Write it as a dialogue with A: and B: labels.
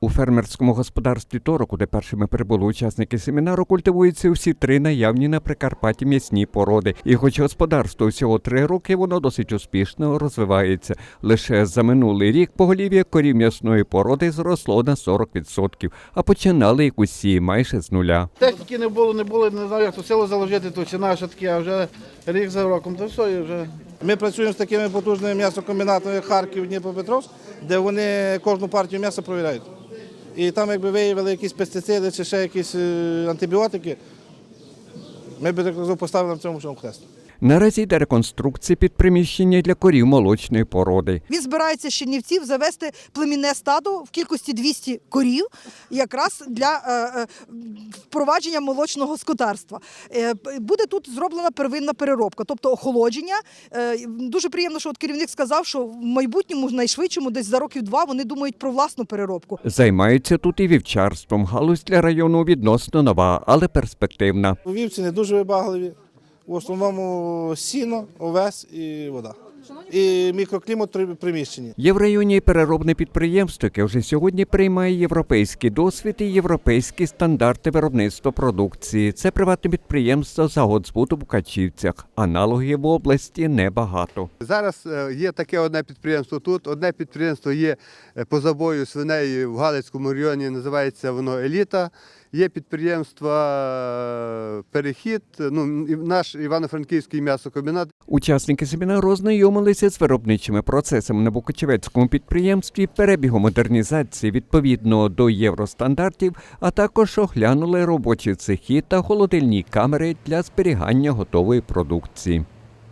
A: У фермерському господарстві Торо, куди першими прибули учасники семінару, культивуються всі три наявні на Прикарпатті м'ясні породи. І хоч господарство всього три роки, воно досить успішно розвивається. Лише за минулий рік поголів'я корів м'ясної породи зросло на 40%, а починали як усі майже з нуля.
B: Техніки не було, не було, не знаю, як то село заложити, то чи наше таке, а вже рік за роком, то все, і вже. Ми працюємо з такими потужними м'ясокомбінатами, Харків, Дніпропетровськ, де вони кожну партію м'яса перевіряють. І там, якби виявили якісь пестициди чи ще якісь е, антибіотики, ми б поставили на цьому хрест.
A: Наразі йде реконструкція під приміщення для корів молочної породи.
C: Він збирається з Чернівців завести племінне стадо в кількості 200 корів, якраз для е, е, впровадження молочного скотарства. Е, буде тут зроблена первинна переробка, тобто охолодження. Е, дуже приємно, що от керівник сказав, що в майбутньому, найшвидшому, десь за років два, вони думають про власну переробку.
A: Займаються тут і вівчарством. Галузь для району відносно нова, але перспективна.
B: Вівці не дуже вибагливі. В основному сіно, овес і вода. І мікроклімат при приміщенні.
A: Є в районі переробне підприємство, яке вже сьогодні приймає європейський досвід і європейські стандарти виробництва продукції. Це приватне підприємство заводзбуту в Качівцях. Аналогів в області небагато.
D: Зараз е, є таке одне підприємство тут. Одне підприємство є е, по забою свиней в Галицькому районі, називається воно Еліта. Є підприємство е, Перехід, ну, наш Івано-Франківський м'ясокомбінат.
A: Учасники семінару ознайомилися з виробничими процесами на Букачевецькому підприємстві, перебігу модернізації відповідно до євростандартів, а також оглянули робочі цехи та холодильні камери для зберігання готової продукції.